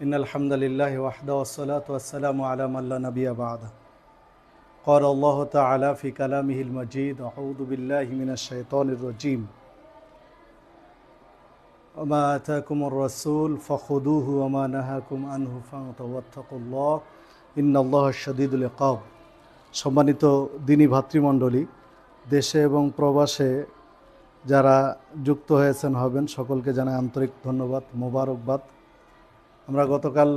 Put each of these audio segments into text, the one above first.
إن الحمد لله وحده والصلاة والسلام على من لا نبي بعده قال الله تعالى في كلامه المجيد أعوذ بالله من الشيطان الرجيم وما آتاكم الرسول فخذوه وما نهاكم عنه فانتهوا واتقوا الله إن الله شديد العقاب সম্মানিত দিনী ভাতৃমণ্ডলী দেশে এবং প্রবাসে যারা যুক্ত হয়েছেন হবেন সকলকে জানাই আন্তরিক ধন্যবাদ মোবারকবাদ আমরা গতকাল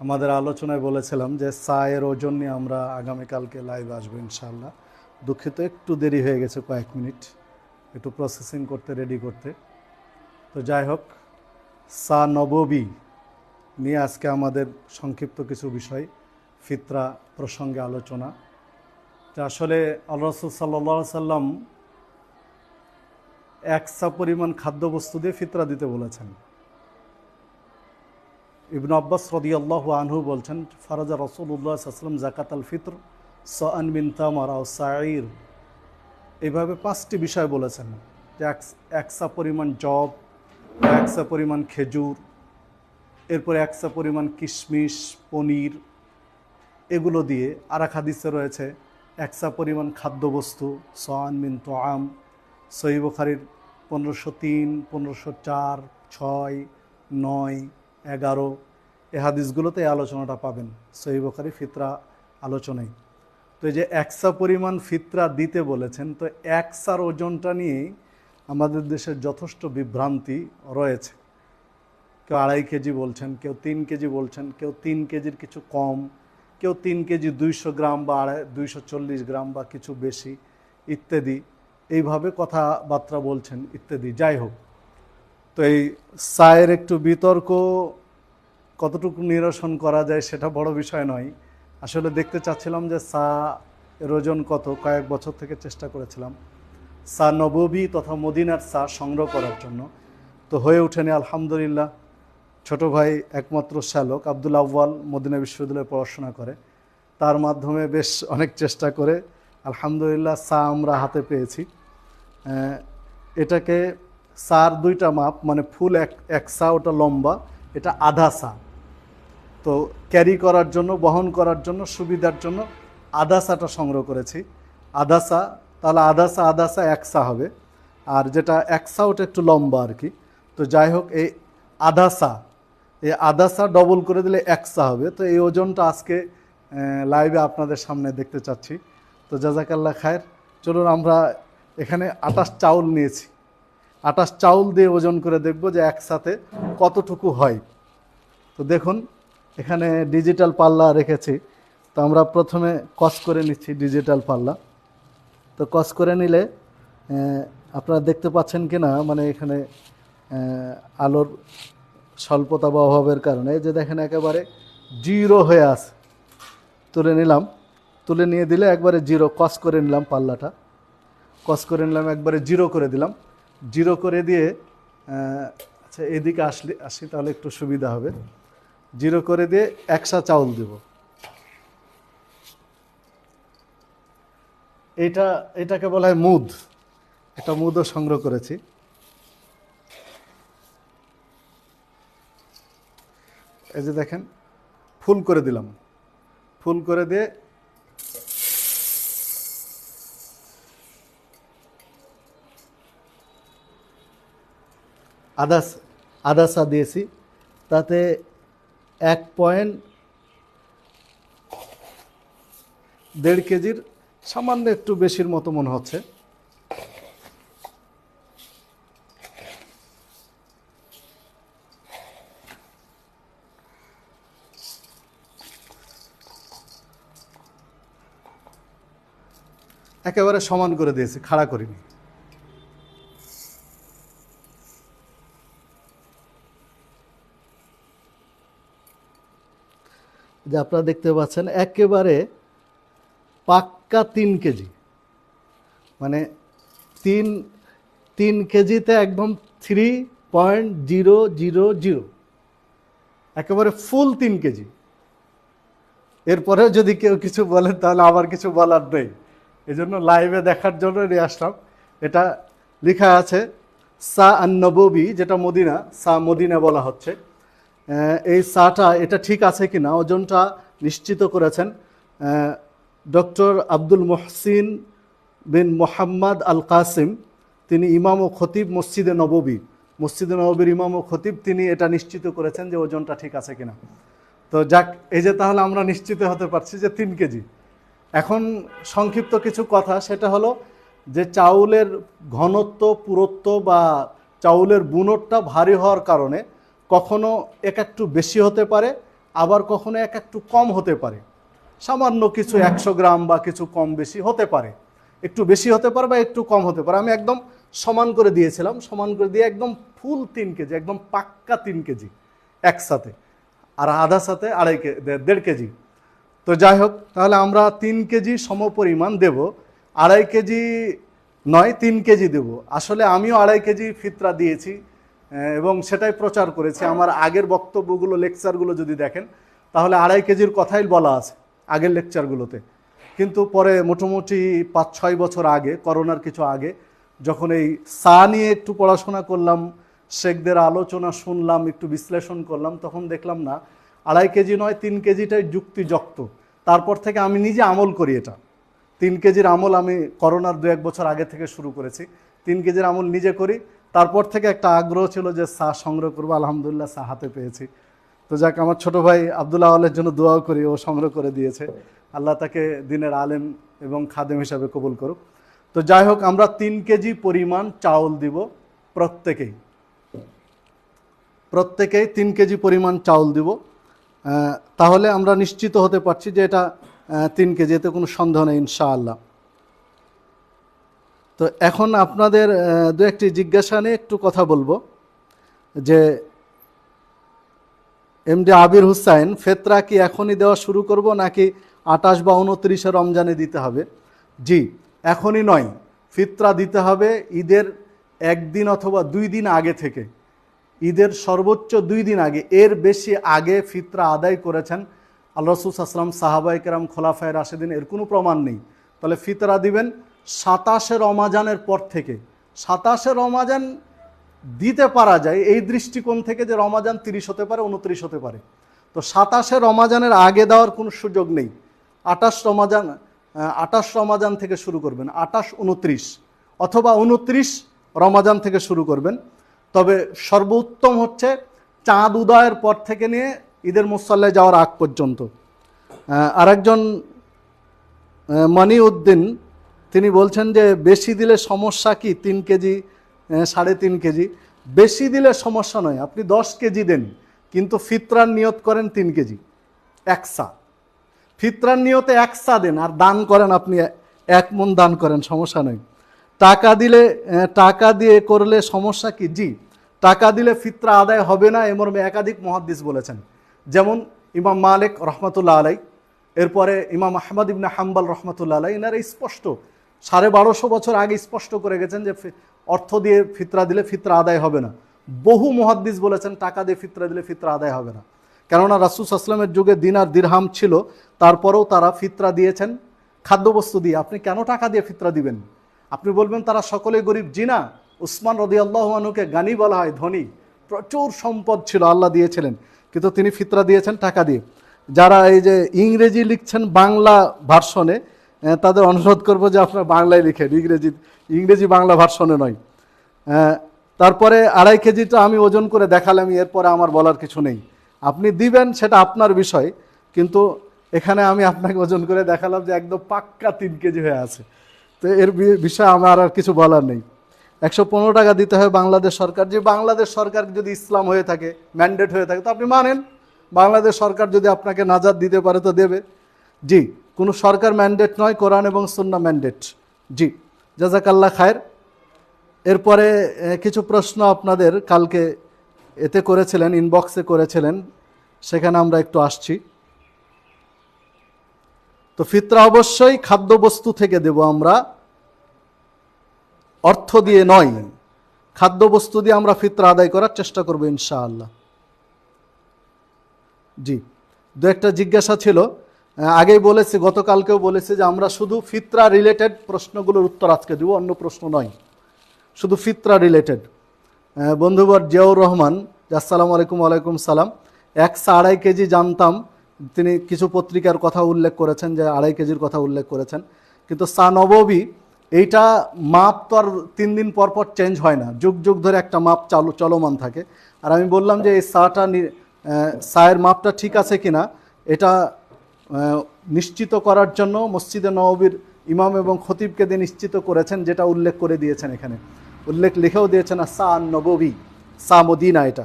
আমাদের আলোচনায় বলেছিলাম যে চায়ের ওজন নিয়ে আমরা আগামীকালকে লাইভ আসব ইনশাল্লাহ দুঃখিত, একটু দেরি হয়ে গেছে কয়েক মিনিট। একটু প্রসেসিং করতে রেডি করতে। তো যাই হোক সা নববী নিয়ে আজকে আমাদের সংক্ষিপ্ত কিছু বিষয়, ফিতরা প্রসঙ্গে আলোচনা। যে আসলে আল্লাহ সাল্লা সাল্লাম একসা পরিমাণ খাদ্যবস্তু দিয়ে ফিতরা দিতে বলেছেন। ইবন আব্বাস রদি আল্লাহ আনহু বলছেন, ফারাজা রসুল্লাহ আসলাম জাকাত আল ফিতর সান বিন তামার ও সাইর এইভাবে পাঁচটি বিষয় বলেছেন, যে এক- একসা পরিমাণ জব একসা পরিমাণ খেজুর, এরপরে একসা পরিমাণ কিশমিশ, পনির, এগুলো দিয়ে আর এক হাদিসে রয়েছে, একসা পরিমাণ খাদ্যবস্তু সান মিন তোয়াম সহি বুখারির পনেরোশো তিন, পনেরোশো চার, ছয়, নয়, এগারো। এ হাদিসগুলোতে এই আলোচনাটা পাবেন। সহি ফিতরা আলোচনায়। তো এই যে একসা পরিমাণ ফিতরা দিতে বলেছেন, তো একসার ওজনটা নিয়েই আমাদের দেশের যথেষ্ট বিভ্রান্তি রয়েছে। কেউ আড়াই কেজি বলছেন, কেউ তিন কেজি বলছেন, কেউ তিন কেজির কিছু কম, কেউ তিন কেজি দুইশো গ্রাম বা আড়াই, দুইশো চল্লিশ গ্রাম বা কিছু বেশি, ইত্যাদি। এইভাবে কথাবার্তা বলছেন, ইত্যাদি। যাই হোক, তো এই সায়ের একটু বিতর্ক কতটুকু নিরসন করা যায় সেটা বড় বিষয় নয়। আসলে দেখতে চাচ্ছিলাম যে সা এর ওজন কত, কয়েক বছর থেকে চেষ্টা করেছিলাম। সা নববী তথা মদিনার সা সংগ্রহ করার জন্য। তো হয়ে ওঠেনি আলহামদুলিল্লাহ। ছোট ভাই একমাত্র শ্যালক, আব্দুল আউ্বাল মদিনা বিশ্ববিদ্যালয়ে পড়াশোনা করে। তার মাধ্যমে বেশ অনেক চেষ্টা করে। আলহামদুলিল্লাহ সা আমরা হাতে পেয়েছি। এটাকে সার দুইটা মাপ মানে ফুল এক এক সা, ওটা লম্বা, এটা আধা সা। তো ক্যারি করার জন্য, বহন করার জন্য, সুবিধার জন্য আদাসাটা সংগ্রহ করেছি। আদাসা, তাহলে আদাসা আদাসা একসা হবে। আর যেটা একসা, ওটা একটু লম্বা আর কি। তো যাই হোক, এই আদাসা এই আদাসা ডবল করে দিলে একসা হবে। তো এই ওজনটা আজকে লাইভে আপনাদের সামনে দেখতে চাচ্ছি। তো জাজাকাল্লা খায়ের, চলুন আমরা এখানে আটাশ চাউল নিয়েছি। আটাশ চাউল দিয়ে ওজন করে দেখব যে একসাথে কতটুকু হয়। তো দেখুন এখানে ডিজিটাল পাল্লা রেখেছি। তো আমরা প্রথমে কস করে নিচ্ছি ডিজিটাল পাল্লা তো কস করে নিলে আপনারা দেখতে পাচ্ছেন কি না মানে এখানে আলোর স্বল্পতা বা অভাবের কারণে যে দেখেন একেবারে জিরো হয়ে আছে। তুলে নিলাম। তুলে নিয়ে দিলে একবারে জিরো, কস করে নিলাম পাল্লাটা কস করে নিলাম, একবারে জিরো করে দিলাম। জিরো করে দিয়ে আচ্ছা এদিকে আসলে, আসি তাহলে একটু সুবিধা হবে। জিরো করে দিয়ে একশা চাউল দেব। এটা, এটাকে বলা হয় মুদ। একটা মুদও সংগ্রহ করেছি। এই যে দেখেন, ফুল করে দিলাম। ফুল করে দিয়ে আদাস, আদাসা দিয়েছি। তাতে এক পয়েন্ট দেড় কেজির সামান্য একটু বেশির মতো মনে হচ্ছে। একেবারে সমান করে দিয়েছি, খাড়া করিনি। যে আপনারা দেখতে পাচ্ছেন, একেবারে পাক্কা তিন কেজি। মানে তিন তিন কেজিতে একদম three point zero zero zero একেবারে ফুল তিন কেজি। এরপরেও যদি কেউ কিছু বলেন তাহলে আমার কিছু বলার নেই। এই জন্য লাইভে দেখার জন্য নিয়ে আসলাম। এটা লেখা আছে, সা আন্নববি যেটা মদিনা, সা মদিনা বলা হচ্ছে। এই চাটা এটা ঠিক আছে কি না ওজনটা নিশ্চিত করেছেন doctor Abdul Mohsin bin Mohammed al Qasim, তিনি ইমাম ও খতিব মসজিদে নববী। মসজিদে নববীর ইমাম ও খতিব, তিনি এটা নিশ্চিত করেছেন যে ওজনটা ঠিক আছে কিনা। তো যাক, এই যে তাহলে আমরা নিশ্চিত হতে পারছি যে তিন কেজি। এখন সংক্ষিপ্ত কিছু কথা, সেটা হলো যে চাউলের ঘনত্ব, পুরুত্ব বা চাউলের বুনটটা ভারী হওয়ার কারণে কখনো এক একটু বেশি হতে পারে, আবার কখনো এক একটু কম হতে পারে। সামান্য কিছু একশো গ্রাম বা কিছু কম বেশি হতে পারে। একটু বেশি হতে পারে বা একটু কম হতে পারে। আমি একদম সমান করে দিয়েছিলাম, সমান করে দিয়ে একদম ফুল তিন কেজি, একদম পাক্কা তিন কেজি একসাথে। আর আধা সাথে আড়াই কে দেড় কেজি। তো যাই হোক, তাহলে আমরা তিন কেজি সমপরিমাণ দেব। আড়াই কেজি নয়, তিন কেজি দেব। আসলে আমিও আড়াই কেজি ফিতরা দিয়েছি। এবং সেটাই প্রচার করেছি। আমার আগের বক্তব্যগুলো লেকচারগুলো যদি দেখেন, তাহলে আড়াই কেজির কথাই বলা আছে আগের লেকচারগুলোতে কিন্তু পরে মোটামুটি পাঁচ, ছয় বছর আগে, করোনার কিছু আগে, যখন এই সা নিয়ে একটু পড়াশোনা করলাম, শেখদের আলোচনা শুনলাম, একটু বিশ্লেষণ করলাম, তখন দেখলাম না, আড়াই কেজি নয়, তিন কেজিটাই যুক্তিযক্ত। তারপর থেকে আমি নিজে আমল করি এটা। তিন কেজির আমল আমি করোনার দু এক বছর আগে থেকে শুরু করেছি। তিন কেজির আমল নিজে করি তারপর থেকে একটা আগ্রহ ছিল যে চা সংগ্রহ করব, আলহামদুলিল্লাহ চা হাতে পেয়েছি। তো যাক, আমার ছোট ভাই আবদুল্লাহ আলের জন্য দোয়াও করি, ও সংগ্রহ করে দিয়েছে। আল্লাহ তাকে দিনের আলেম এবং খাদেম হিসাবে কবুল করুক। তো যাই হোক, আমরা তিন কেজি পরিমাণ চাউল দিব প্রত্যেকেই। প্রত্যেকেই তিন কেজি পরিমাণ চাউল দিব। তাহলে আমরা নিশ্চিত হতে পারছি যে এটা তিন কেজি, এতে কোনো সন্দেহ নেই, ইনশাআল্লাহ। তো এখন আপনাদের দু একটি জিজ্ঞাসা নিয়ে একটু কথা বলব। যে এমডি আবির হুসাইন, ফেতরা কি এখনই দেওয়া শুরু করব নাকি আটাশ বা উনত্রিশে রমজানে দিতে হবে? জি, এখনই নয়। ফিতরা দিতে হবে ঈদের একদিন অথবা দুই দিন আগে থেকে। ঈদের সর্বোচ্চ দুই দিন আগে, এর বেশি আগে ফিতরা আদায় করেছেন আল্লাহ রসুল আসলাম সাহাবাই কেরাম, খোলাফায় রাশেদিন, এর কোনো প্রমাণ নেই। তাহলে ফিতরা দিবেন সাতাশে রমাজানের পর থেকে। সাতাশে রমাজান দিতে পারা যায় এই দৃষ্টিকোণ থেকে যে রমাজান তিরিশ হতে পারে উনত্রিশ হতে পারে। তো সাতাশে রমাজানের আগে দেওয়ার কোনো সুযোগ নেই। আটাশ রমাজান আটাশ রমাজান থেকে শুরু করবেন আটাশ উনত্রিশ অথবা উনত্রিশ রমাজান থেকে শুরু করবেন। তবে সর্বোত্তম হচ্ছে চাঁদ উদয়ের পর থেকে নিয়ে ঈদের মুসাল্লায় যাওয়ার আগ পর্যন্ত। আরেকজন আহ, মানি উদ্দিন তিনি বলছেন যে বেশি দিলে সমস্যা কি? তিন কেজি সাড়ে তিন কেজি। বেশি দিলে সমস্যা নয়, আপনি দশ কেজি দেন, কিন্তু ফিতরার নিয়ত করেন তিন কেজি একসা ফিতরার নিয়তে একসা দেন, আর দান করেন আপনি, এক মন দান করেন, সমস্যা নয়। টাকা দিলে টাকা দিয়ে করলে সমস্যা কি? জি, টাকা দিলে ফিতরা আদায় হবে না, এ মর্মে একাধিক মহাদ্দিস বলেছেন। যেমন ইমাম মালিক রহমতুল্লাহ আলাই এরপরে ইমাম আহমদ ইবনে হাম্বাল রহমতুল্লাহ আলাই এনারা স্পষ্ট সাড়ে বারোশো বছর আগে স্পষ্ট করে গেছেন যে অর্থ দিয়ে ফিতরা দিলে ফিতরা আদায় হবে না। বহু মহাদ্দিস বলেছেন, টাকা দিয়ে ফিতরা দিলে ফিতরা আদায় হবে না। কেননা রাসুস আসলামের যুগে দিনার দিরহাম ছিল, তারপরেও তারা ফিতরা দিয়েছেন। খাদ্যবস্তু দিয়ে, আপনি কেন টাকা দিয়ে ফিতরা দিবেন? আপনি বলবেন, তারা সকলেই গরিব জিনা। উসমান রদি আল্লাহনুকে গানি বলা হয়, ধনী। প্রচুর সম্পদ ছিল, আল্লাহ দিয়েছিলেন। কিন্তু তিনি ফিতরা দিয়েছেন টাকা দিয়ে। যারা এই যে ইংরেজি লিখছেন বাংলা ভার্সনে তাদের অনুরোধ করব যে আপনারা বাংলায় লিখেন ইংরেজি ইংরেজি বাংলা ভার্সনে নয়। আহ, তারপরে আড়াই কেজিটা আমি ওজন করে দেখালাম এরপরে আমার বলার কিছু নেই। আপনি দিবেন সেটা আপনার বিষয় কিন্তু এখানে আমি আপনাকে ওজন করে দেখালাম যে একদম পাক্কা তিন কেজি হয়ে আছে। তো এর বিষয়ে আমার আর কিছু বলার নেই। একশো পনেরো টাকা দিতে হয় বাংলাদেশ সরকার। যে বাংলাদেশ সরকার যদি ইসলাম হয়ে থাকে ম্যান্ডেট হয়ে থাকে তো আপনি মানেন। বাংলাদেশ সরকার যদি আপনাকে নাজাদ দিতে পারে তো দেবে। জি কোনো সরকার ম্যান্ডেট নয়, কোরআন এবং সুন্না ম্যান্ডেট জি জাজাকাল্লা খায়ের। এরপরে কিছু প্রশ্ন আপনাদের কালকে এতে করেছিলেন ইনবক্সে করেছিলেন, সেখানে আমরা একটু আসছি। তো ফিতরা অবশ্যই খাদ্যবস্তু থেকে দেব আমরা। অর্থ দিয়ে নয়, খাদ্যবস্তু দিয়ে আমরা ফিতরা আদায় করার চেষ্টা করব ইনশাআল্লাহ। জি, দু একটা জিজ্ঞাসা ছিল আগেই বলেছি, গতকালকেও বলেছি যে আমরা শুধু ফিতরা রিলেটেড প্রশ্নগুলোর উত্তর আজকে দেব, অন্য প্রশ্ন নয়। শুধু ফিতরা রিলেটেড বন্ধুবর জিয়াউর রহমান আসসালামু আলাইকুম, ওয়ালাইকুম সালাম। একশো আড়াই কেজি জানতাম, তিনি কিছু পত্রিকার কথা উল্লেখ করেছেন, যে আড়াই কেজির কথা উল্লেখ করেছেন। কিন্তু সা নববী, এইটা মাপ তো আর তিন দিন পর পর চেঞ্জ হয় না। যুগ যুগ ধরে একটা মাপ চালু, চলমান থাকে। আর আমি বললাম যে এই সাটা সায়ের মাপটা ঠিক আছে কিনা, এটা নিশ্চিত করার জন্য মসজিদে নববীর ইমাম এবং খতিবকে দিয়ে নিশ্চিত করেছেন, যেটা উল্লেখ করে দিয়েছেন এখানে। উল্লেখ লিখেও দিয়েছেন সা নববী, সা মদিনা এটা।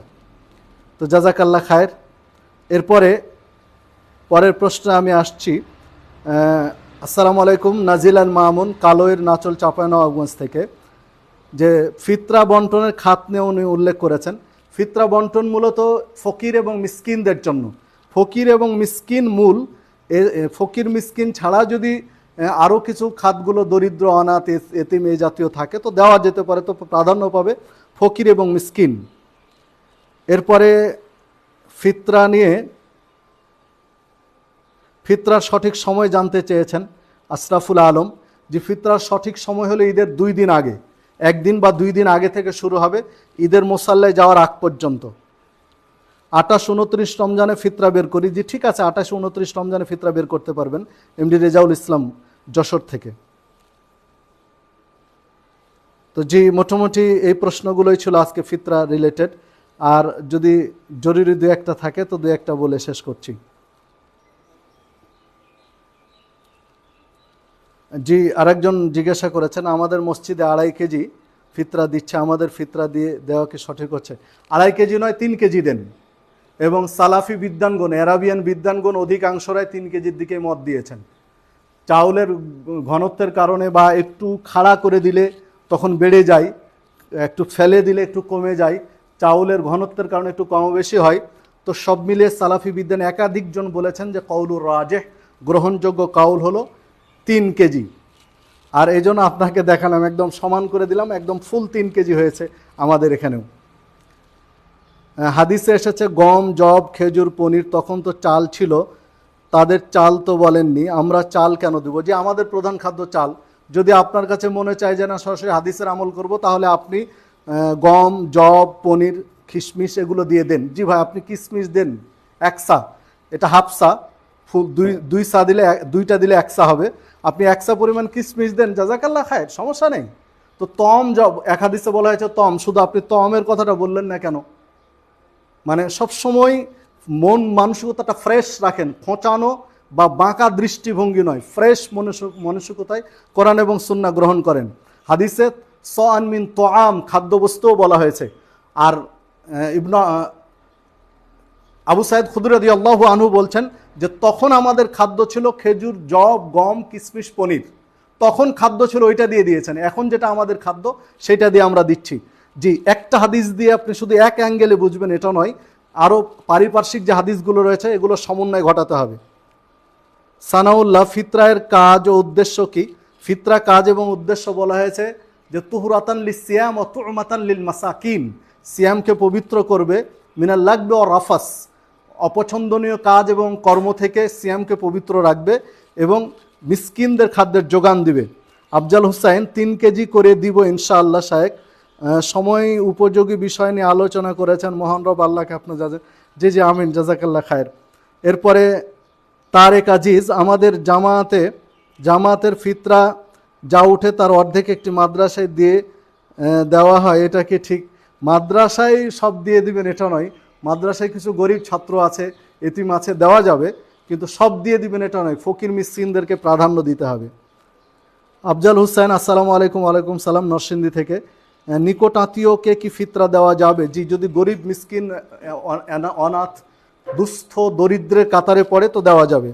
তো জাজাকাল্লা খায়ের। এরপরে, পরের প্রশ্নে আমি আসছি। আসসালামু আলাইকুম, নাজিলান মামুন কালোয়ের নাচল চাপানগঞ্জ থেকে। যে ফিতরা বন্টনের খাত নিয়ে উনি উল্লেখ করেছেন। ফিতরা বন্টন মূলত ফকির এবং মিসকিনদের জন্য। ফকির এবং মিসকিন মূল ফকির মিসকিন ছাড়া যদি আরও কিছু খাতগুলো দরিদ্র, অনাথ এতিম এই জাতীয় থাকে, তো দেওয়া যেতে পারে, তো প্রাধান্য পাবে ফকির এবং মিসকিন। এরপরে ফিতরা নিয়ে, ফিতরার সঠিক সময় জানতে চেয়েছেন আশরাফুল আলম, যে ফিতরার সঠিক সময় হলো ঈদের দুই দিন আগে। একদিন বা দুই দিন আগে থেকে শুরু হবে ঈদের মোসাল্লায় যাওয়ার আগ পর্যন্ত। আঠাশ উনত্রিশ রমজানে ফিতরা বের করি। যে ঠিক আছে, আঠাশ উনত্রিশ রমজানে ফিতরা বের করতে পারবেন এমডি রেজাউল ইসলাম যশোর থেকে। তো জি, মোটামুটি এই প্রশ্নগুলোই ছিল আজকে ফিতরা রিলেটেড আর যদি জরুরি দু একটা থাকে, তো দু একটা বলে শেষ করছি। জি, আরেকজন জিজ্ঞাসা করেছেন, আমাদের মসজিদে আড়াই কেজি ফিতরা দিচ্ছে, আমাদের ফিতরা দিয়ে দেওয়া কি সঠিক হচ্ছে? আড়াই কেজি নয়, তিন কেজি দেন। এবং সালাফি বিদ্যানগণ অ্যারাবিয়ান বিদ্যানগণ অধিকাংশরাই তিন কেজির দিকে মত দিয়েছেন। চাউলের ঘনত্বের কারণে বা একটু খাড়া করে দিলে তখন বেড়ে যায়, একটু ফেলে দিলে একটু কমে যায়, চাউলের ঘনত্বের কারণে একটু কম বেশি হয়। তো সব মিলিয়ে সালাফি বিদ্যান একাধিকজন বলেছেন যে কৌলুর রাজেহ, গ্রহণযোগ্য কাউল হলো তিন কেজি। আর এই জন্য আপনাকে দেখালাম, একদম সমান করে দিলাম, একদম ফুল তিন কেজি হয়েছে আমাদের এখানেও। হাদিসে এসেছে, গম জব খেজুর, পনির, তখন তো চাল ছিল, তাদের চাল তো বলেননি, আমরা চাল কেন দেব? যে আমাদের প্রধান খাদ্য চাল। যদি আপনার কাছে মনে চায় যে না, সরাসরি হাদিসের আমল করব, তাহলে আপনি গম জব পনির, খিসমিস এগুলো দিয়ে দেন। জি ভাই, আপনি কিশমিশ দেন, একসা। এটা হাফসা, ফুল দুই দুই সা দিলে দুইটা দিলে একসা হবে। আপনি একসা পরিমাণ কিশমিশ দেন জাজাকাল্লা খায় সমস্যা নেই। তো তম জব এক হাদিসে বলা হয়েছে তম, শুধু আপনি তমের কথাটা বললেন না কেন? মানে সবসময় মন মানসিকতাটা ফ্রেশ রাখেন, খোঁচানো বা বাঁকা দৃষ্টিভঙ্গি নয় ফ্রেশ মনসিক মানসিকতায় কোরআন এবং সুন্না গ্রহণ করেন। হাদিসে স আনমিন তো আম খাদ্যবস্তুও বলা হয়েছে। আর ইবনা আবু সাইদ খুদরদি আল্লাহ আনহু বলছেন যে তখন আমাদের খাদ্য ছিল খেজুর জব গম কিশমিশ পনির। তখন খাদ্য ছিল ওইটা দিয়ে দিয়েছেন। এখন যেটা আমাদের খাদ্য, সেটা দিয়ে আমরা দিচ্ছি। জি, একটা হাদিস দিয়ে আপনি শুধু এক অ্যাঙ্গেলে বুঝবেন, এটা নয় আরও পারিপার্শ্বিক যে হাদিসগুলো রয়েছে, এগুলো সমন্বয় ঘটাতে হবে। সানাউল্লাহ, ফিতরায়ের কাজ ও উদ্দেশ্য কি? ফিতরা কাজ এবং উদ্দেশ্য বলা হয়েছে যে, তুহরাতান লি সিয়াম ও তুমাতান লিল মাসাকিন। সিয়ামকে পবিত্র করবে, মিনাল লাগবে ও রাফাস। অপছন্দনীয় কাজ এবং কর্ম থেকে সিয়ামকে পবিত্র রাখবে এবং মিসকিনদের খাদ্যের যোগান দিবে। আফজাল হুসাইন, তিন কেজি করে দিব ইনশাআল্লাহ শায়েক সময় উপযোগী বিষয় নিয়ে আলোচনা করেছেন মোহন রব আল্লাহকে আপনার যা জি জি, আমিন, জাজাকাল্লাহ খায়ের। এরপরে তারেক আজিজ আমাদের জামাতে, জামাতের ফিতরা যা উঠে তার অর্ধেক একটি মাদ্রাসায় দিয়ে দেওয়া হয়। এটা কি ঠিক? মাদ্রাসায় সব দিয়ে দিবেন, এটা নয়। মাদ্রাসায় কিছু গরিব ছাত্র আছে, এতিম আছে, দেওয়া যাবে। কিন্তু সব দিয়ে দিবেন, এটা নয়। ফকির মিসকিনদেরকে প্রাধান্য দিতে হবে। আফজাল হুসাইন, আসসালামু আলাইকুম আলাইকুম সালাম, নরসিংদী থেকে। নিকট আত্মীয়কে কি ফিতরা দেওয়া যাবে? জি, যদি গরিব, মিসকিন অনাথ, দুস্থ, দরিদ্রের কাতারে পড়ে তো দেওয়া যাবে।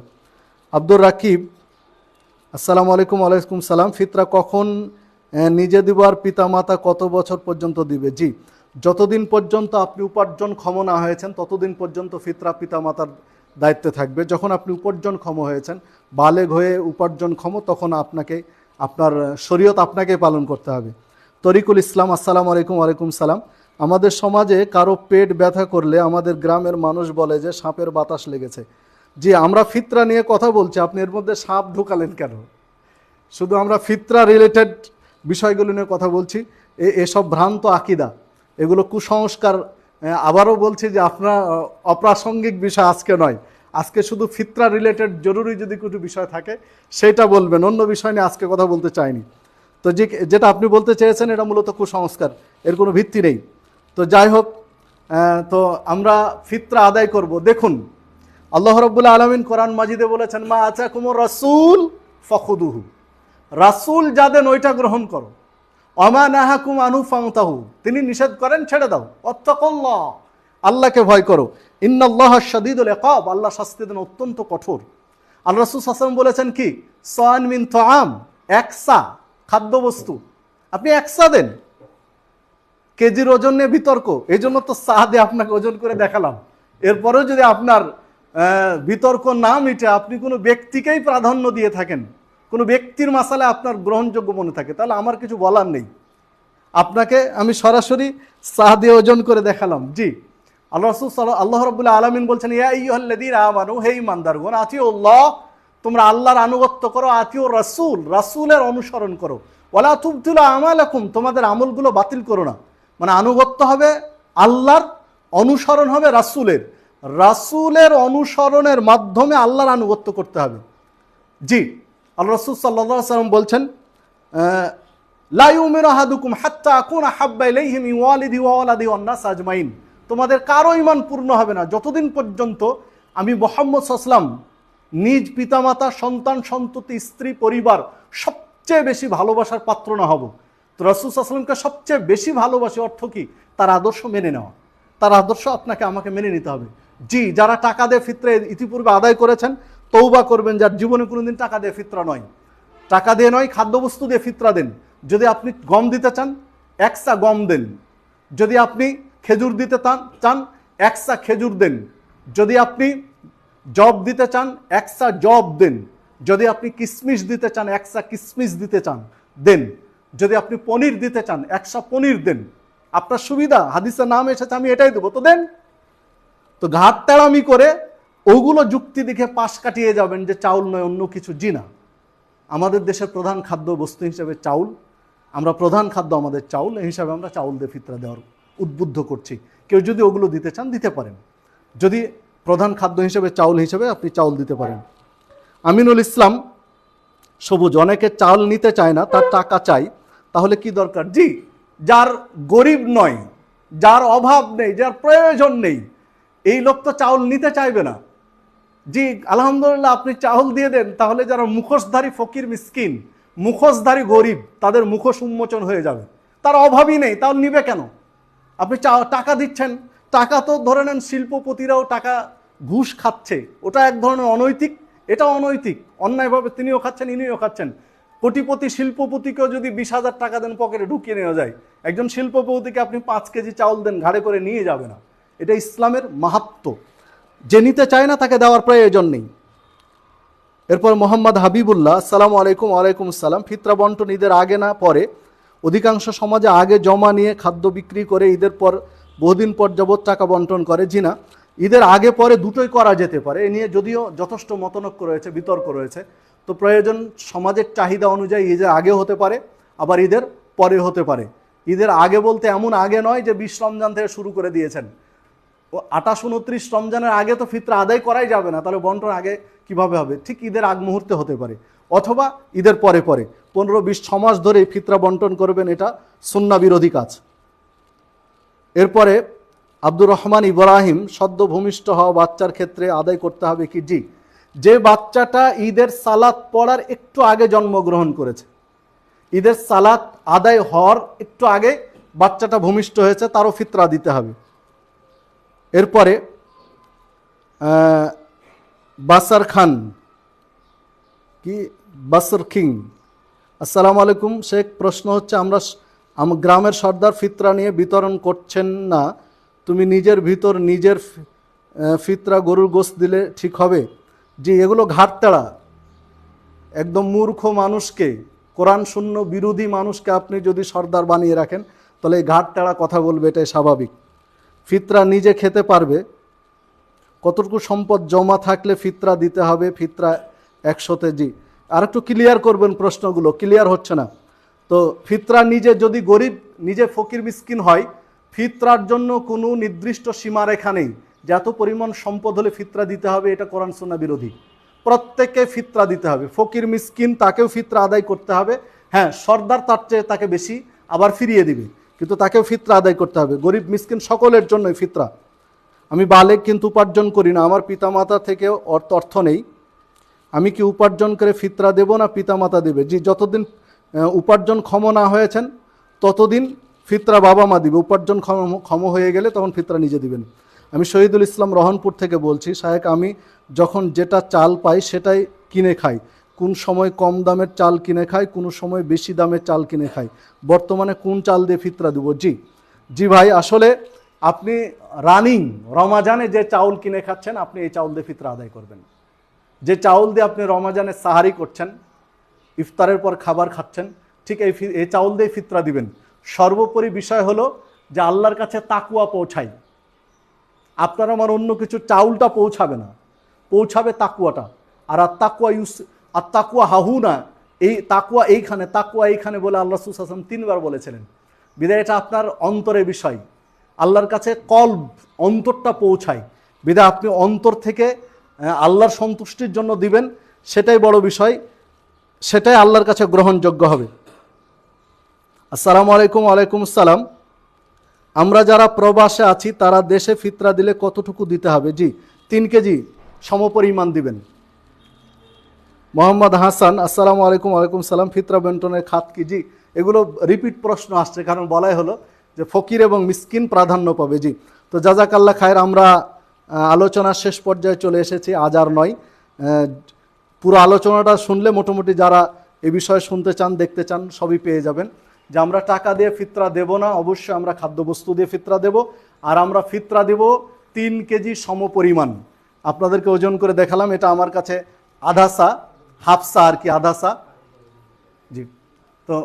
আব্দুর রাকিব, আসসালামু আলাইকুম, ওয়ালাইকুম সালাম। ফিতরা কখন নিজে দিব আর পিতা মাতা কত বছর পর্যন্ত দিবে? জি, যতদিন পর্যন্ত আপনি উপার্জন ক্ষম না হয়েছেন, ততদিন পর্যন্ত ফিতরা পিতা মাতার দায়িত্বে থাকবে। যখন আপনি উপার্জন ক্ষম হয়েছেন, বালেগ হয়ে উপার্জন ক্ষম, তখন আপনাকে, আপনার শরীয়ত আপনাকে পালন করতে হবে। তরিকুল ইসলাম, আসসালাম আলাইকুম, ওয়ালাইকুম সালাম। আমাদের সমাজে কারও পেট ব্যথা করলে আমাদের গ্রামের মানুষ বলে যে সাপের বাতাস লেগেছে। জি, আমরা ফিতরা নিয়ে কথা বলছি, আপনি এর মধ্যে সাপ ঢুকালেন কেন? শুধু আমরা ফিতরা রিলেটেড বিষয়গুলো নিয়ে কথা বলছি, এ এসব ভ্রান্ত আকিদা, এগুলো কুসংস্কার আবারও বলছি যে আপনার অপ্রাসঙ্গিক বিষয় আজকে নয়। আজকে শুধু ফিতরা রিলেটেড জরুরি যদি কিছু বিষয় থাকে, সেটা বলবেন, অন্য বিষয় নিয়ে আজকে কথা বলতে চাইনি। তো যে যেটা আপনি বলতে চেয়েছেন, এটা মূলত কুসংস্কার। এর কোনো ভিত্তি নেই। তো যাই হোক তো আমরা ফিতরা আদায় করব। দেখুন, আল্লাহ রব্বুল্লা আলমিন কোরআন মাজিদে বলেছেন, মা আচা কুমর রাসুল ফখুদুহু। রাসুল যাদের ওইটা গ্রহণ করো। অমা নাহাকুম আনু ফাংতাহু তিনি নিষেধ করেন, ছেড়ে দাও। অত্তকল্লাহ। আল্লাহকে ভয় করো। ইন্নাল্লাহ শাদিদুল একাব আল্লাহ শাস্তি দেন অত্যন্ত কঠোর। আল্লাহ রাসুল হাসান বলেছেন কি? সান মিন তাম একসা খাদ্যবস্তু। আপনি একসা দেন। কেজির ওজন নিয়ে বিতর্ক, এই জন্য তো সাহাদে আপনাকে ওজন করে দেখালাম। এরপরেও যদি আপনার বিতর্ক না মিটে, আপনি কোনো ব্যক্তিকেই প্রাধান্য দিয়ে থাকেন, কোনো ব্যক্তির মাসালে আপনার গ্রহণযোগ্য মনে থাকে, তাহলে আমার কিছু বলার নেই। আপনাকে আমি সরাসরি সাহাদে ওজন করে দেখালাম। জি। আল্লাহ রসুল আল্লাহ রবুল্লাহ আলমিন বলছেন, ইয়া ইহল্লাদিন আমানু, হে ইমানদারগণ আতিউল্লাহ তোমরা আল্লাহর আনুগত্য করো আতিউ রাসূল রাসূলের অনুসরণ করো। ওলা ওয়ালা তুবতুলা এখন তোমাদের আমলগুলো বাতিল করো না। মানে আনুগত্য হবে আল্লাহর অনুসরণ হবে রাসূলের। রাসূলের অনুসরণের মাধ্যমে আল্লাহর আনুগত্য করতে হবে। জি আল্লাহ রসুল সাল্লাহ সাল্লাম বলছেন আহ, লা ইউমিনু আহাদুকুম হাত্তা আকুনা হাব্বা ইলাইহি মিন ওয়ালিদি ওয়া ওয়ালাদি ওয়ান নাস আজমাইন। তোমাদের কারও ইমান পূর্ণ হবে না। যতদিন পর্যন্ত আমি মোহাম্মদ সাল্লাম নিজ পিতামাতা, সন্তান, সন্ততি, স্ত্রী, পরিবার সবচেয়ে বেশি ভালোবাসার পাত্র না হব। তো রসুল সাল্লামকে সবচেয়ে বেশি ভালোবাসি অর্থ কি? তার আদর্শ মেনে নেওয়া। তার আদর্শ আপনাকে, আমাকে মেনে নিতে হবে। জি, যারা টাকা দিয়ে ফিতরে ইতিপূর্বে আদায় করেছেন তৌবা করবেন, যার জীবনে কোনোদিন টাকা দিয়ে ফিতরা নয়। টাকা দিয়ে নয়, খাদ্যবস্তু দিয়ে ফিতরা দেন। যদি আপনি গম দিতে চান, একসা গম দেন। যদি আপনি খেজুর দিতে চান, একসা খেজুর দেন। যদি আপনি জব দিতে চান একসা জব দেন। যদি আপনি কিসমিস দিতে চান একসা কিসমিস দিতে চান, দেন। যদি আপনি পনির দিতে চান একসা পনির দেন। আপনার সুবিধা, হাদিসের নাম এসেছে, আমি এটাই দেবো। তো দেন। তো ঘাট তেড়ামি করে ওগুলো যুক্তি দেখে পাশ কাটিয়ে যাবেন যে চাউল নয়, অন্য কিছু জি না। আমাদের দেশের প্রধান খাদ্য বস্তু হিসেবে চাউল। আমরা প্রধান খাদ্য আমাদের চাউল, এই হিসাবে আমরা চাউল দিয়ে ফিতরা দেওয়ার উদ্বুদ্ধ করছি। কেউ যদি ওগুলো দিতে চান, দিতে পারেন। যদি প্রধান খাদ্য হিসেবে চাউল হিসেবে আপনি চাউল দিতে পারেন। আমিনুল ইসলাম সবুজ, অনেকে চাল নিতে চায় না, তার টাকা চাই, তাহলে কি দরকার? জি, যার গরিব নয়, যার অভাব নেই, যার প্রয়োজন নেই, এই লোক তো চাউল নিতে চাইবে না। জি, আলহামদুলিল্লাহ আপনি চাউল দিয়ে দেন, তাহলে যারা মুখোশধারী ফকির মিসকিন, মুখোশধারী গরিব, তাদের মুখোশ উন্মোচন হয়ে যাবে। তার অভাবই নেই তাও নিবে কেন? আপনি টাকা দিচ্ছেন টাকা তো ধরে নেন শিল্পপতিরাও টাকা ঘুষ খাচ্ছে, ওটা এক ধরনের অনৈতিক এটা অনৈতিক। অন্যায়ভাবে তিনিও খাচ্ছেন, ইনিও খাচ্ছেন। কোটিপতি শিল্পপতিকেও যদি বিশ হাজার টাকা দেন, পকেটে ঢুকিয়ে নেওয়া যায়। একজন শিল্পপতিকে আপনি পাঁচ কেজি চাউল দেন, ঘাড়ে করে নিয়ে যাবে না। এটা ইসলামের মাহাত্ম যে নিতে চায় না, তাকে দেওয়ার প্রয়োজন নেই। এরপর মোহাম্মদ হাবিবুল্লাহ সালাম আলাইকুম, ওয়ালাইকুম আসসালাম। ফিতরা বন্টন ঈদের আগে না, পরে। অধিকাংশ সমাজে আগে জমা নিয়ে, খাদ্য বিক্রি করে ঈদের পর বহুদিন পর যাবৎ টাকা বন্টন করে জি না ঈদের আগে পরে দুটোই করা যেতে পারে। এ নিয়ে যদিও যথেষ্ট মতনৈক্য রয়েছে, বিতর্ক রয়েছে। তো প্রয়োজন সমাজের চাহিদা অনুযায়ী ঈদের আগে হতে পারে, আবার ঈদের পরে হতে পারে। ঈদের আগে বলতে এমন আগে নয় যে বিশ রমজান থেকে শুরু করে দিয়েছেন। ও আঠাশ উনত্রিশ রমজানের আগে তো ফিতরা আদায় করাই যাবে না, তাহলে বন্টন আগে কীভাবে হবে? ঠিক ঈদের আগ মুহূর্তে হতে পারে, অথবা ঈদের পরে পরে। পনেরো, বিশ ছ মাস ধরে ফিতরা বন্টন করবেন, এটা সুন্না বিরোধী কাজ। এরপরে আব্দুর রহমান ইব্রাহিম সদ্য ভূমিষ্ঠ হওয়া বাচ্চার ক্ষেত্রে আদায় করতে হবে কি? জি। যে বাচ্চাটা ঈদের সালাত পড়ার একটু আগে জন্মগ্রহণ করেছে, ঈদের সালাত আদায় হওয়ার একটু আগে বাচ্চাটা ভূমিষ্ঠ হয়েছে, তারও ফিতরা দিতে হবে। এরপরে বাসার খান, কি? বাসর কিং। আসসালামু আলাইকুম, শেখ, প্রশ্ন হচ্ছে আমরা স- আম- গ্রামের সর্দার ফিতরা নিয়ে বিতরণ করছেন না। তুমি নিজের ভিতর নিজের ফিতরা গরুর গোস্ত দিলে ঠিক হবে। জি, এগুলো ঘাটতাড়া। একদম মূর্খ মানুষকে, কোরআন শূন্য বিরোধী মানুষকে আপনি যদি সর্দার বানিয়ে রাখেন, তাহলে এই ঘাটতাড়া কথা বলবে, এটাই স্বাভাবিক। ফিতরা নিজে খেতে পারবে। কতটুকু সম্পদ জমা থাকলে ফিতরা দিতে হবে, ফিতরা একশোতে, জি। আর একটু ক্লিয়ার করবেন প্রশ্নগুলো ক্লিয়ার হচ্ছে না। তো ফিতরা নিজে যদি গরিব, নিজে ফকির মিসকিন হয়, ফিতরার জন্য কোনো নির্দিষ্ট সীমারেখা নেই। যে এত পরিমাণ সম্পদ হলে ফিতরা দিতে হবে, এটা কোরআন সুন্না বিরোধী। প্রত্যেককে ফিতরা দিতে হবে। ফকির মিসকিন, তাকেও ফিতরা আদায় করতে হবে। হ্যাঁ সর্দার তার চেয়ে তাকে বেশি, আবার ফিরিয়ে দিবে। কিন্তু তাকেও ফিতরা আদায় করতে হবে। গরিব মিসকিন সকলের জন্যই ফিতরা। আমি বালেক কিন্তু উপার্জন করি না। আমার পিতামাতা থেকেও অর্থ অর্থ নেই। আমি কি উপার্জন করে ফিতরা দেব না পিতামাতা দেবে? যে যতদিন উপার্জন ক্ষম না হয়েছেন, ততদিন ফিতরা বাবা মা দিবে। উপার্জন ক্ষম ক্ষম হয়ে গেলে তখন ফিতরা নিজে দিবেন। আমি শহীদুল ইসলাম রহনপুর থেকে বলছি সাহেক আমি যখন যেটা চাল পাই সেটাই কিনে খাই। কোন সময় কম দামের চাল কিনে খাই, কোন সময় বেশি দামের চাল কিনে খাই। বর্তমানে কোন চাল দিয়ে ফিতরা দেবো? জি। জি ভাই, আসলে আপনি রানিং, রমাজানে যে চাউল কিনে খাচ্ছেন, আপনি এই চাউল দিয়ে ফিতরা আদায় করবেন। যে চাউল দিয়ে আপনি রমাজানের সাহারি করছেন ইফতারের পর খাবার খাচ্ছেন, ঠিক এই এই চাউল দিয়ে ফিতরা দিবেন। সর্বোপরি বিষয় হলো যে আল্লাহর কাছে তাকুয়া পৌঁছাই। আপনার আমার অন্য কিছু চাউলটা পৌঁছাবে না, পৌঁছাবে তাকুয়াটা আর আর তাকুয়া ইউস আর তাকুয়া হাহু না এই তাকুয়া এইখানে তাকুয়া এইখানে বলে আল্লাহ সুসাসম তিনবার বলেছিলেন। বিদায় এটা আপনার অন্তরের বিষয়। আল্লাহর কাছে কল্ব, অন্তরটা পৌঁছায়। বিদায় আপনি অন্তর থেকে আল্লাহর সন্তুষ্টির জন্য দিবেন, সেটাই বড় বিষয়। সেটাই আল্লাহর কাছে গ্রহণযোগ্য হবে। আসসালামু আলাইকুম ওয়ালাইকুম আসসালাম। আমরা যারা প্রবাসে আছি, তারা দেশে ফিতরা দিলে কতটুকু দিতে হবে? জি, তিন কেজি সমপরিমাণ দিবেন। মোহাম্মদ হাসান আসসালামু আলাইকুম ওয়ালাইকুম সালাম ফিতরা বন্টনের খাত কি? জি, এগুলো রিপিট প্রশ্ন আসছে, কারণ বলাই হলো যে ফকির এবং মিসকিন প্রাধান্য পাবে। জি, তো জাজাকাল্লা খায়ের, আমরা আলোচনার শেষ পর্যায়ে চলে এসেছি, আজ আর নয়। পুরো আলোচনাটা শুনলে মোটামুটি যারা এ বিষয়ে শুনতে চান, দেখতে চান, সবই পেয়ে যাবেন। যে আমরা টাকা দিয়ে ফিতরা দেব না, অবশ্যই আমরা খাদ্যবস্তু দিয়ে ফিতরা দেব। আর আমরা ফিতরা দেব তিন কেজি সমপরিমাণ। আপনাদেরকে ওজন করে দেখালাম, এটা আমার কাছে আধাসা হাফসা আর কি আধাসা জি, তো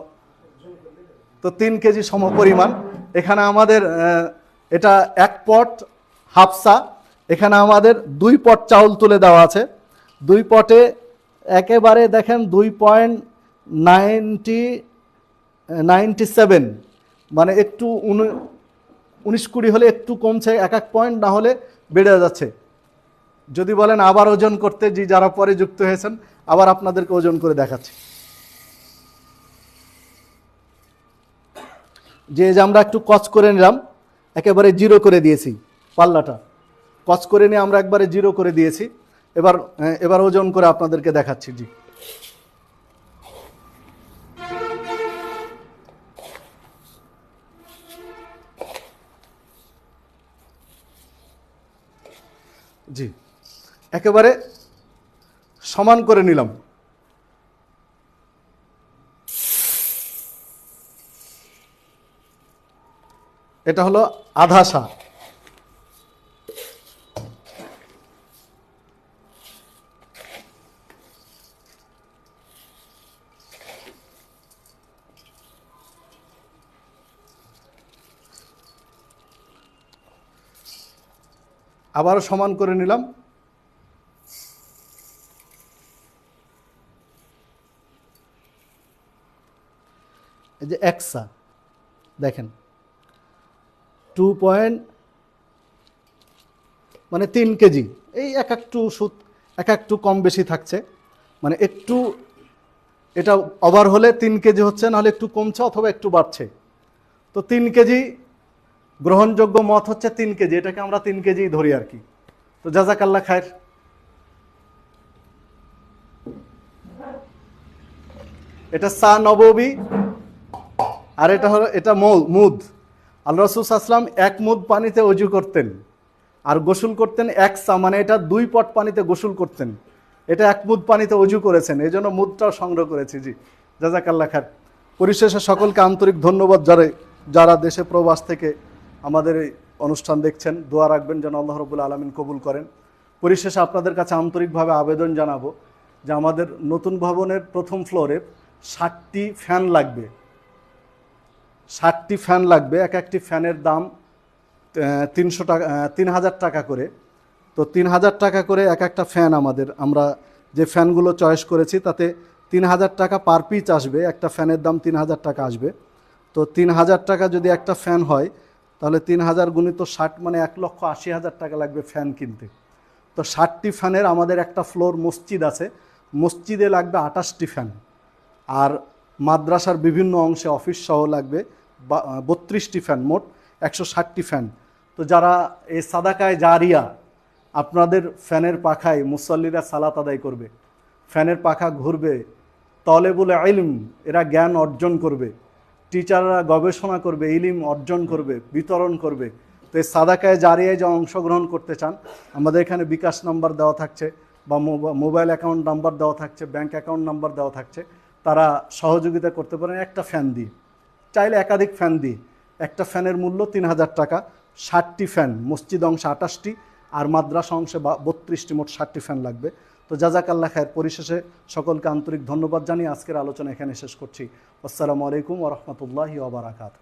তো তিন কেজি সমপরিমাণ। এখানে আমাদের এটা এক পট হাফসা এখানে আমাদের দুই পট চাউল তুলে দেওয়া আছে। দুই পটে একেবারে দেখেন দুই পয়েন্ট নাইনটি নাইনটি সেভেন। মানে একটু উনিশ কুড়ি হলে একটু কমছে, এক এক পয়েন্ট না হলে বেড়ে যাচ্ছে। যদি বলেন আবার ওজন করতে যে যারা পরে যুক্ত হয়েছেন, আবার আপনাদেরকে ওজন করে দেখাচ্ছি। যে যে আমরা একটু কচ করে নিলাম, একেবারে জিরো করে দিয়েছি পাল্লাটা। কচ করে নিয়ে আমরা একবারে জিরো করে দিয়েছি। এবার এবার ওজন করে আপনাদেরকে দেখাচ্ছি, জি। জি। একেবারে সমান করে নিলাম। এটা হলো আধাসা আবারও সমান করে নিলাম। এই যে একসা, দেখেন, টু পয়েন্ট মানে তিন কেজি। এই এক একটু সুদ এক একটু কম বেশি থাকছে। মানে একটু, এটা ওভার হলে তিন কেজি হচ্ছে, নাহলে একটু কমছে অথবা একটু বাড়ছে। তো তিন কেজি গ্রহণযোগ্য মত হচ্ছে তিন কেজি, এটাকে আমরা তিন কেজি ধরি আর কি। তো জাজাকাল্লা খায়ের। এটা সা নববী, আর এটা হলো, এটা মুদ। আল্লাহ রসুল আসলাম এক মুদ পানিতে অজু করতেন, আর গোসল করতেন এক সা মানে এটা দুই পট পানিতে গোসল করতেন। এটা এক মুদ পানিতে অজু করেছেন, এই জন্য মুদটাও সংগ্রহ করেছি, জি। জাজাকাল্লা খার পরিশেষে সকলকে আন্তরিক ধন্যবাদ যারা যারা দেশে প্রবাস থেকে আমাদের এই অনুষ্ঠান দেখছেন। দোয়া রাখবেন যেন আল্লাহ রবুল্লা আলমিন কবুল করেন। পরিশেষে আপনাদের কাছে আন্তরিকভাবে আবেদন জানাব যে আমাদের নতুন ভবনের প্রথম ফ্লোরে ষাটটি ফ্যান লাগবে। ষাটটি ফ্যান লাগবে। এক একটি ফ্যানের দাম তিনশো টাকা তিন হাজার টাকা করে। তো তিন হাজার টাকা করে এক একটা ফ্যান আমাদের। আমরা যে ফ্যানগুলো চয়েস করেছি, তাতে তিন হাজার টাকা পার পিচ আসবে। একটা ফ্যানের দাম তিন হাজার টাকা আসবে। তো তিন হাজার টাকা যদি একটা ফ্যান হয় তাহলে তিন হাজার গুণিত ষাট মানে এক লক্ষ আশি হাজার টাকা লাগবে ফ্যান কিনতে। তো ষাটটি ফ্যানের আমাদের একটা ফ্লোর মসজিদ আছে, মসজিদে লাগবে আটাশটি ফ্যান। আর মাদ্রাসার বিভিন্ন অংশে অফিস সহ লাগবে বত্রিশটি ফ্যান, মোট একশো ষাটটি ফ্যান। তো যারা এই সাদাকায় জারিয়া, আপনাদের ফ্যানের পাখায় মুসল্লিরা সালাত আদায় করবে, ফ্যানের পাখা ঘুরবে, তলেবুল ইলম, এরা জ্ঞান অর্জন করবে। টিচাররা গবেষণা করবে, ইলিম অর্জন করবে, বিতরণ করবে। তো এই সাদাকায় জারিয়ায় যা অংশগ্রহণ করতে চান, আমাদের এখানে বিকাশ নাম্বার দেওয়া থাকছে বা মোবা- মোবাইল অ্যাকাউন্ট নাম্বার দেওয়া থাকছে, ব্যাংক অ্যাকাউন্ট নাম্বার দেওয়া থাকছে। তারা সহযোগিতা করতে পারেন একটা ফ্যান দিয়ে। চাইলে একাধিক ফ্যান দিয়ে। একটা ফ্যানের মূল্য তিন হাজার টাকা, ষাটটি ফ্যান, মসজিদ অংশে আটাশটি আর মাদ্রাসা অংশে বত্রিশটি মোট ষাটটি ফ্যান লাগবে। তো জাজাকাল্লা খায়ের পরিশেষে সকলকে আন্তরিক ধন্যবাদ জানিয়ে আজকের আলোচনা এখানে শেষ করছি। আসসালামু আলাইকুম ওরহমতুল্লাহি ওবরাকাত